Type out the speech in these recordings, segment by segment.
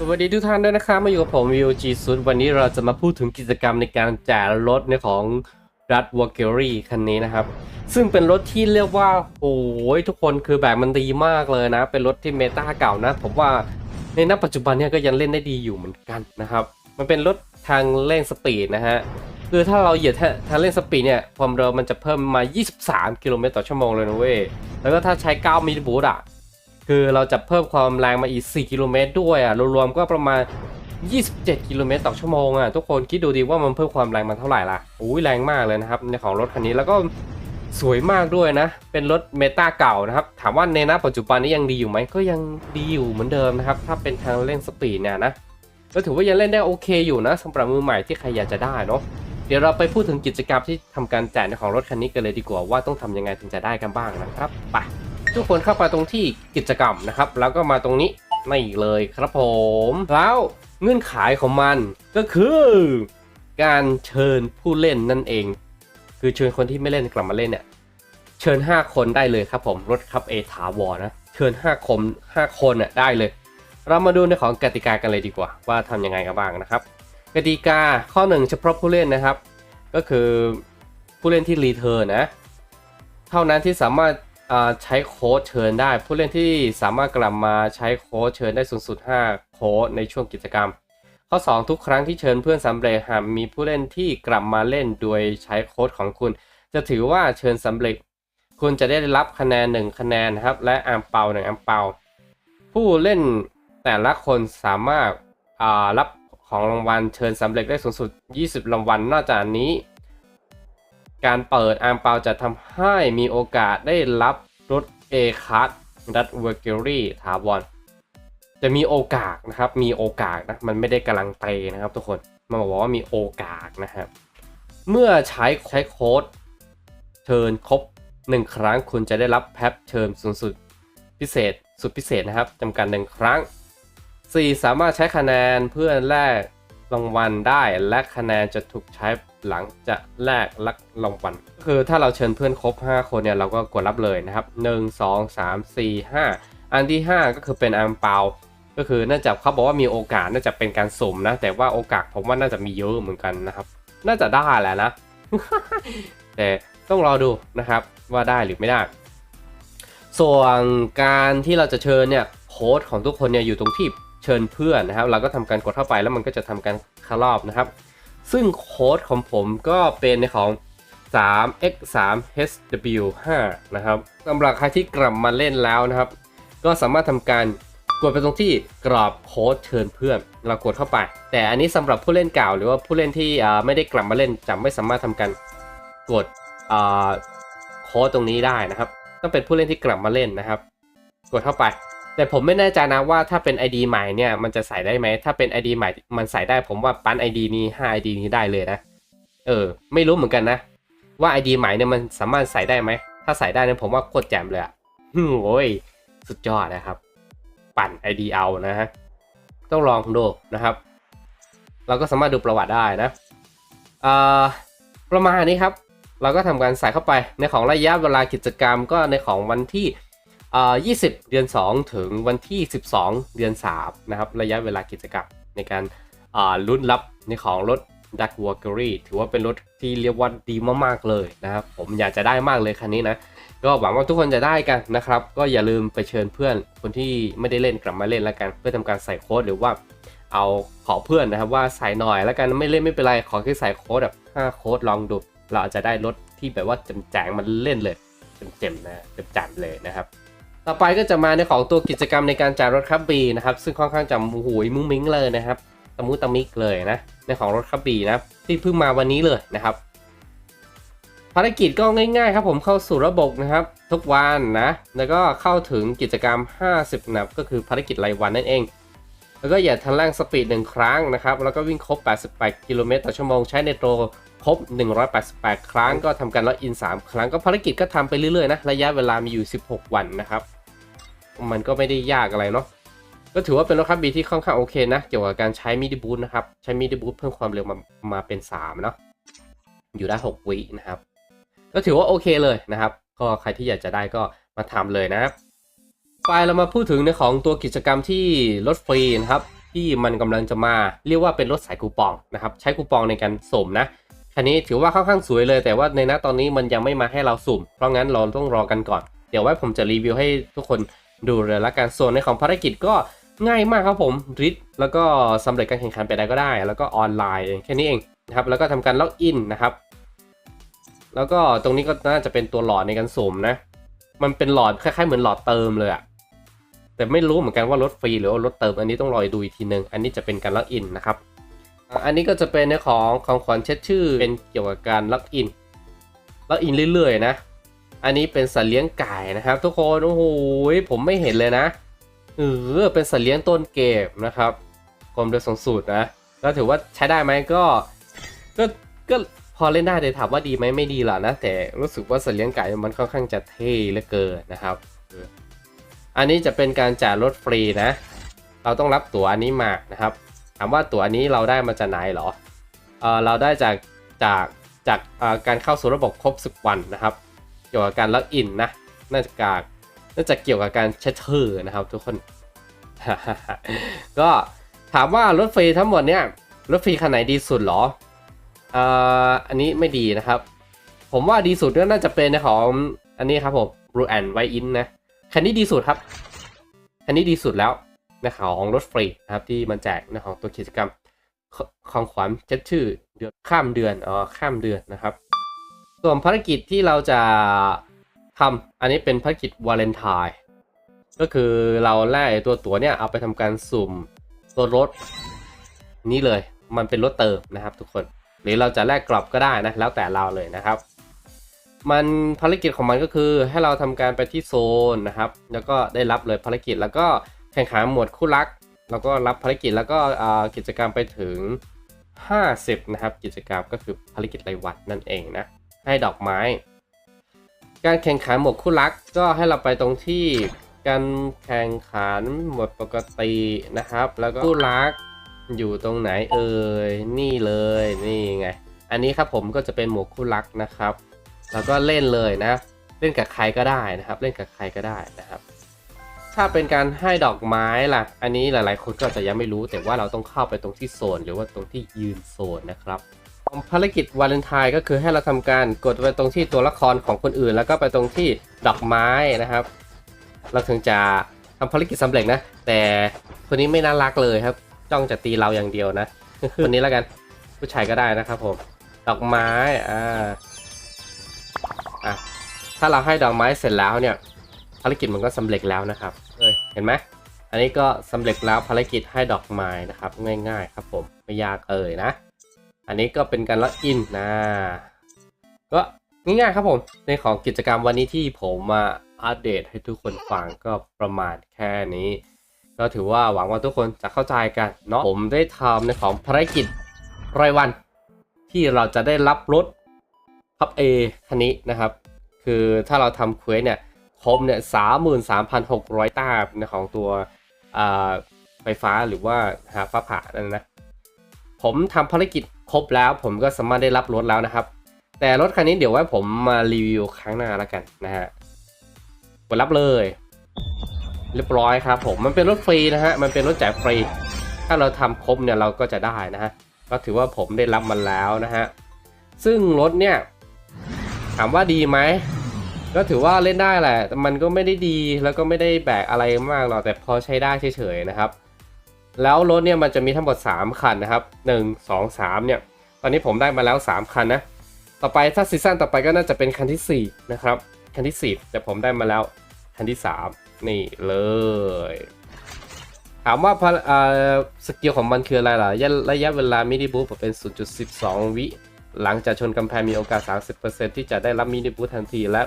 สวัสดีทุกท่านด้วยนะครับมาอยู่กับผม VOG ซุดวันนี้เราจะมาพูดถึงกิจกรรมในการแจกรถในของรัฐวอลเกอรี่คันนี้นะครับ ซึ่งเป็นรถที่เรียกว่าโอ้ยทุกคนคือแบบมันดีมากเลยนะ เป็นรถที่เมตาเก่านะ ผมว่าในณปัจจุบันเนี่ยก็ยังเล่นได้ดีอยู่เหมือนกันนะครับ มันเป็นรถทางเร่งสปีดนะฮะคือถ้าเราเหยียดทางเร่งสปีดเนี่ยความเร็วมันจะเพิ่มมา 23 กิโลเมตรต่อชั่วโมงเลยนะเว้ยแล้วก็ถ้าใช้9มิลลิบูตอะ คือเราจะเพิ่มความแรงมาอีก 4 กิโลเมตรด้วยอะรวมๆก็ประมาณ 27 กิโลเมตรต่อชั่วโมงอะทุกคนคิดดูดีว่ามันเพิ่มความแรงมาเท่าไหร่ล่ะอุ้ยแรงมากเลยนะครับในของรถคันนี้แล้วก็สวยมากด้วยนะ เป็นรถเมตาเก่านะครับ ถามว่าในณปัจจุบันนี้ยังดีอยู่ไหมก็ยังดีอยู่เหมือนเดิมนะครับ ถ้าเป็นทางเล่นสปีดเนี่ยนะก็ถือว่ายังเล่นได้โอเคอยู่นะสำหรับมือใหม่ที่ใครอยากจะได้เนาะเดี๋ยวเราไปพูดถึงกิจกรรมที่ทำการแจกในของรถคันนี้กันเลยดีกว่าว่าต้องทำยังไงถึงจะได้กันบ้างนะครับไป ทุกคนเข้าไปตรงที่กิจกรรมนะครับ แล้วก็มาตรงนี้นี่เลยครับผม แล้วเงื่อนไขของมันก็คือ การเชิญผู้เล่นนั่นเอง คือเชิญคนที่ไม่เล่นกลับมาเล่นเนี่ยเชิญ 5 คนได้เลยครับผมรถครับเอถาวรนะเชิญ 5 คน 5 คนน่ะได้เลย เรามาดูในของกติกากันเลยดีกว่า ว่าทำยังไงกันบ้างนะครับ กติกาข้อหนึ่งเฉพาะผู้เล่นนะครับ ก็คือผู้เล่นที่รีเทิร์นนะ เท่านั้นที่สามารถ ใช้โค้ดเชิญได้ ผู้เล่นที่สามารถกลับมาใช้โค้ดเชิญได้สูงสุด 5 โค้ดในช่วงกิจกรรม ข้อ 2 ทุกครั้งที่เชิญเพื่อนสำเร็จหากมีผู้เล่นที่กลับมาเล่นโดยใช้โค้ดของคุณ จะถือว่าเชิญสำเร็จ คุณจะได้รับคะแนน 1 คะแนนนะครับ และอังเปา1อังเปา ผู้เล่นแต่ละคนสามารถรับของรางวัลเชิญสำเร็จได้สูงสุด 20 รางวัลนอกจากนี้ การเปิดอังเปาจะทำให้มีโอกาสได้รับรถ A คัสรัฐเวอร์เกอรี่ถาวรจะมีโอกาสนะครับ มีโอกาสนะ มันไม่ได้กำลังเตนะครับทุกคน มันบอกว่ามีโอกาสนะครับ เมื่อใช้ใช้โค้ดเชิญครบ 1 ครั้งคุณจะได้รับแพ็บเชิญสูงสุดพิเศษสุดพิเศษนะครับจำกัดหนึ่งครั้ง 4 สามารถใช้คะแนนเพื่อแลก รางวัลได้และคะแนนจะถูกใช้หลังจะแลกลักรางวัลคือถ้าเราเชิญเพื่อนครบ 5 คนเนี่ยเราก็กดรับเลยนะครับ 1 2 3 4 5 อันที่ 5 ก็คือเป็นอังเปา ก็คือเนื่องจากเขาบอกว่ามีโอกาสน่าจะเป็นการสุ่มนะ แต่ว่าโอกาสผมว่าน่าจะมีเยอะเหมือนกันนะครับ น่าจะได้แหละนะ แต่ต้องรอดูนะครับว่าได้หรือไม่ได้ ส่วนการที่เราจะเชิญเนี่ยโค้ดของทุกคนเนี่ยอยู่ตรงที่ ชิญเพื่อนนะครับ เราก็ทำการกดเข้าไปแล้วมันก็จะทำการคารอบนะครับ ซึ่งโค้ดของผมก็เป็นในของ 3x3hw5 นะครับสำหรับใครที่กลับมาเล่นแล้วนะครับ ก็สามารถทำการกดไปตรงที่กรอบโค้ดเชิญเพื่อน เรากดเข้าไป แต่อันนี้สำหรับผู้เล่นเก่าหรือว่าผู้เล่นที่ไม่ได้กลับมาเล่นจะไม่สามารถทำการกดโค้ดตรงนี้ได้นะครับ ต้องเป็นผู้เล่นที่กลับมาเล่นนะครับ กดเข้าไป แต่ผมไม่แน่ใจนะว่าถ้าเป็น ID ใหม่เนี่ยมันจะใส่ได้ไหม ถ้าเป็น ID ใหม่มันใส่ได้ผมว่าปั้น ID นี้5 ID นี้ได้เลยนะ เออ ไม่รู้เหมือนกันนะ ว่า ID ใหม่เนี่ยมันสามารถใส่ได้ไหม ถ้าใส่ได้เนี่ยผมว่าโคตรแจ่มเลยอะฮึ่มโอ้ยสุดยอดนะครับ ปั่น ID เอานะฮะต้องลองดูนะครับ เราก็สามารถดูประวัติได้นะอ่าประมาณนี้ครับ เราก็ทำการใส่เข้าไปในของระยะเวลากิจกรรมก็ในของวันที่ 20 เดือน 2 ถึงวันที่ 12 เดือน 3 นะครับ ระยะเวลากิจกรรมในการอ่าลุ้นรับในของรถ Dark w a l k e r y ถือว่าเป็นรถที่เรียกว่าดีมากๆเลยนะครับ ผมอยากจะได้มากเลยคันนี้นะ ก็หวังว่าทุกคนจะได้กันนะครับ ก็อย่าลืมไปเชิญเพื่อนคนที่ไม่ได้เล่นกลับมาเล่นแล้วกัน เพื่อทำการใส่โค้ดหรือว่าเอาขอเพื่อนนะครับว่าใส่หน่อยแล้วกันไม่เล่นไม่เป็นไรขอแค่ใส่โค้ดแบบ5โค้ดลองดูเราอาจจะได้รถที่แบบว่าจแจงมันเล่นเลยเจ็มๆนะแจ่มๆเลยนะครับ ต่อไปก็จะมาในของตัวกิจกรรมในการจ่ายรถคับบีนะครับ ซึ่งค่อนข้างจะหูยมุ้งมิ้งเลยนะครับตะมุตะมิกเลยนะในของรถคับบีนะที่เพิ่งมาวันนี้เลยนะครับ ภารกิจก็ง่ายๆครับผมเข้าสู่ระบบนะครับ ทุกวันนะ แล้วก็เข้าถึงกิจกรรม 50 นับ ก็คือภารกิจรายวันนั่นเอง แล้วก็อย่าทันแรงสปีดหนึ่งครั้งนะครับ แล้วก็วิ่งครบ 88 กิโลเมตรต่อชั่วโมงใช้ในโตรครบ 188 ครั้งก็ทำการล็อกอิน 3 ครั้งก็ภารกิจก็ทำไปเรื่อยๆนะระยะเวลามีอยู่ 16 วันนะครับ มันก็ไม่ได้ยากอะไรเนาะก็ถือว่าเป็นรถคับบีที่ค่อนข้างโอเคนะ เกี่ยวกับการใช้มิดิบูทนะครับ ใช้มิดิบูทเพิ่มความเร็วมามาเป็น 3 เนาะอยู่ได้ 6 วินะครับ ก็ถือว่าโอเคเลยนะครับ ก็ใครที่อยากจะได้ก็มาทำเลยนะครับไปเรามาพูดถึงในของตัวกิจกรรมที่ลดฟรีนะครับ ที่มันกำลังจะมาเรียกว่าเป็นรถสายคูปองนะครับ ใช้คูปองในการสุ่มนะคันนี้ถือว่าค่อนข้างสวยเลย แต่ว่าในณตอนนี้มันยังไม่มาให้เราสุ่ม เพราะงั้นเราต้องรอกันก่อน เดี๋ยวไว้ผมจะรีวิวให้ทุกคน ดูเลยละกันส่วนในของภารกิจก็ง่ายมากครับผมริดแล้วก็สำเร็จการแข่งขันไปได้ก็ได้ แล้วก็ออนไลน์แค่นี้เองนะครับแล้วก็ทำการล็อกอินนะครับ แล้วก็ตรงนี้ก็น่าจะเป็นตัวหลอดในการสมนะ มันเป็นหลอดคล้ายๆเหมือนหลอดเติมเลยอะแต่ไม่รู้เหมือนกันว่ารถฟรีหรือว่ารถเติมอันนี้ต้องรอดูอีกทีนึง อันนี้จะเป็นการล็อกอินนะครับอันนี้ก็จะเป็นในของของขวัญเช็ดชื่อเป็นเกี่ยวกับการล็อกอินล็อกอินเรื่อยๆนะ อันนี้เป็นสัตว์เลี้ยงไก่นะครับ ทุกคนโอ้โหผมไม่เห็นเลยนะเออเป็นสัตว์เลี้ยงต้นเกมนะครับความเร็วสูงสุดนะก็ถือว่าใช้ได้ไหมก็ ก็ก็พอเล่นได้แต่ถามว่าดีไหมไม่ดีหรอกนะ แต่รู้สึกว่าสัตว์เลี้ยงไก่มันค่อนข้างจะเท่เหลือเกินนะครับอันนี้จะเป็นการจ่ายรถฟรีนะ เราต้องรับตั๋วอันนี้มานะครับ ถามว่าตั๋วอันนี้เราได้มาจากไหนหรอเออเราได้จากจากจากการเข้าสู่ระบบครบ 10 วันนะครับ เกี่ยวกับการล็อกอินนะ น่าจะการน่าจะเกี่ยวกับการเช็ดชื่อนะครับทุกคน ก็ถามว่ารถฟรีทั้งหมดเนี่ยรถฟรีคันไหนดีสุดเหรออ่ออันนี้ไม่ดีนะครับ ผมว่าดีสุดก็น่าจะเป็นของอันนี้ครับผม Blue and White In นะคันนี้ดีสุดครับคันนี้ดีสุดแล้วในของรถฟรีนะครับที่มันแจกในของตัวกิจกรรมขของขวัญเช็ดชื่อเดือนข้ามเดือนอ๋อข้ามเดือนนะครับ ส่วนภารกิจที่เราจะทำอันนี้เป็นภารกิจวาเลนไทน์ก็คือเราแลกตัวตั๋วเนี่ยเอาไปทำการสุ่มตัวรถนี่เลย มันเป็นรถเติมนะครับ ทุกคน หรือเราจะแลกกลับก็ได้นะแล้วแต่เราเลยนะครับ มันภารกิจของมันก็คือให้เราทำการไปที่โซนนะครับ แล้วก็ได้รับเลยภารกิจแล้วก็แข่งขันหมวดคู่รัก แล้วก็รับภารกิจแล้วก็กิจกรรมไปถึง 50 นะครับ กิจกรรมก็คือภารกิจรายวันนั่นเองนะ ให้ดอกไม้ การแข่งขันหมวดคู่รักก็ให้เราไปตรงที่การแข่งขันหมวดปกตินะครับ แล้วก็คู่รักอยู่ตรงไหนเอ่ยนี่เลยนี่ไง อันนี้ครับผมก็จะเป็นหมวดคู่รักนะครับ แล้วก็เล่นเลยนะ เล่นกับใครก็ได้นะครับ เล่นกับใครก็ได้นะครับ ถ้าเป็นการให้ดอกไม้ล่ะ อันนี้หลายๆ คนก็จะยังไม่รู้แต่ว่าเราต้องเข้าไปตรงที่โซน หรือว่าตรงที่ยืนโซนนะครับ ภารกิจวาเลนไทน์ก็คือให้เราทำการกดไปตรงที่ตัวละครของคนอื่น แล้วก็ไปตรงที่ดอกไม้นะครับ เราถึงจะทำภารกิจสำเร็จนะ แต่คนนี้ไม่น่ารักเลยครับ จ้องจะตีเราอย่างเดียวนะ คนนี้แล้วกัน ผู้ชายก็ได้นะครับผม ดอกไม้ อ่า อะ ถ้าเราให้ดอกไม้เสร็จแล้วเนี่ย ภารกิจมันก็สำเร็จแล้วนะครับ เอ้ย เห็นไหม อันนี้ก็สำเร็จแล้วภารกิจให้ดอกไม้นะครับ ง่าย ๆ ครับผม ไม่ยากเอ่ยนะ อันนี้ก็เป็นการล็อกอินนะก็ง่ายๆครับผม ในของกิจกรรมวันนี้ที่ผมมาอัปเดตให้ทุกคนฟังก็ประมาณแค่นี้ ก็ถือว่าหวังว่าทุกคนจะเข้าใจกันเนาะผมได้ทำในของภารกิจรายวัน ที่เราจะได้รับรถพับ A คันนี้นะครับ คือถ้าเราทำเควสเนี่ยครบเนี่ยสามหมื่นสามพันหกร้อยตาในของตัวอ่าไฟฟ้าหรือว่าหาฟ้าผ่านั่นนะ ผมทำภารกิจ ครบแล้วผมก็สามารถได้รับรถแล้วนะครับ แต่รถคันนี้เดี๋ยวไว้ผมมารีวิวครั้งหน้าแล้วกันนะฮะกดรับเลย เรียบร้อยครับผมมันเป็นรถฟรีนะฮะมันเป็นรถแจกฟรี ถ้าเราทำครบเนี่ยเราก็จะได้นะฮะก็ถือว่าผมได้รับมันแล้วนะฮะซึ่งรถเนี่ยถามว่าดีไหมก็ถือว่าเล่นได้แหละแต่มันก็ไม่ได้ดีแล้วก็ไม่ได้แบกอะไรมากหรอกแต่พอใช้ได้เฉยๆนะครับ แล้วรถเนี่ยมันจะมีทั้งหมด 3 คันนะครับ 1 2 3 เนี่ย ตอนนี้ผมได้มาแล้ว 3 คันนะ ต่อไปถ้าซีซั่นต่อไปก็น่าจะเป็นคันที่ 4 นะครับ คันที่ 10 แต่ผมได้มาแล้วคันที่ 3 นี่เลย ถามว่าพะเอ่อสกิลของมันคืออะไรล่ะ ระยะระยะเวลามินิบูทเป็น 0.12 วิ หลังจากชนกำแพงมีโอกาส 30%ที่จะได้รับมินิบูททันทีและ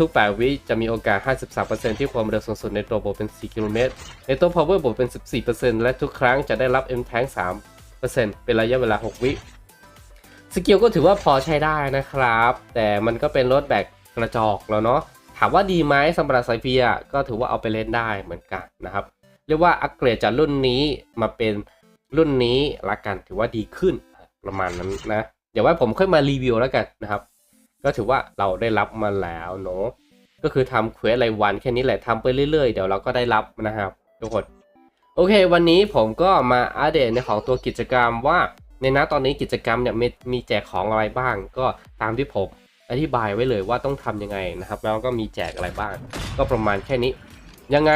ทุกๆ 8 วิจะมีโอกาส 53%ที่ความเร็วสูงสุดในตัวบวกเป็น 4 กิโลเมตร ในตัว power บวกเป็น 14%และทุกครั้งจะได้รับ M tank 3%เป็นระยะเวลา 6 วิ สกิลก็ถือว่าพอใช้ได้นะครับ แต่มันก็เป็นรถแบกกระจอกแล้วเนาะ ถามว่าดีไหมสำหรับไซเฟียก็ถือว่าเอาไปเล่นได้เหมือนกันนะครับ เรียกว่าอัปเกรดจากรุ่นนี้มาเป็นรุ่นนี้ละกันถือว่าดีขึ้นประมาณนั้นนะ เดี๋ยวไว้ผมค่อยมารีวิวแล้วกันนะครับ ก็ถือว่าเราได้รับมาแล้วเนาะก็คือทำเควสรายวันแค่นี้แหละทำไปเรื่อยๆ เดี๋ยวเราก็ได้รับนะครับทุกคนโอเค วันนี้ผมก็มาอัปเดตในของตัวกิจกรรมว่าในนะตอนนี้กิจกรรมเนี่ยมีมแจกของอะไรบ้าง ก็ตามที่ผมอธิบายไว้เลยว่าต้องทำยังไงนะครับ แล้วก็มีแจกอะไรบ้าง ก็ประมาณแค่นี้ ยังไง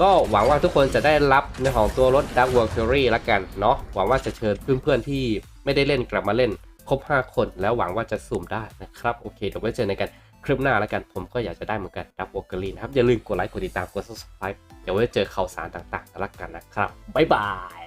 ก็หวังว่าทุกคนจะได้รับในของตัวรถ Dark World Fury ละกันเนาะหวังว่าจะเชิญเพื่อนๆที่ไม่ได้เล่นกลับมาเล่น ครบ 5 คนแล้วหวังว่าจะสุ่มได้นะครับโอเคเดี๋ยวไว้เจอกันคลิปหน้าแล้วกันผมก็อยากจะได้เหมือนกันดับโอเกอรีนะครับอย่าลืมกดไลค์กดติดตามกด subscribe เดี๋ยวไว้เจอข่าวสารต่างๆกันละกันนะครับบ๊ายบาย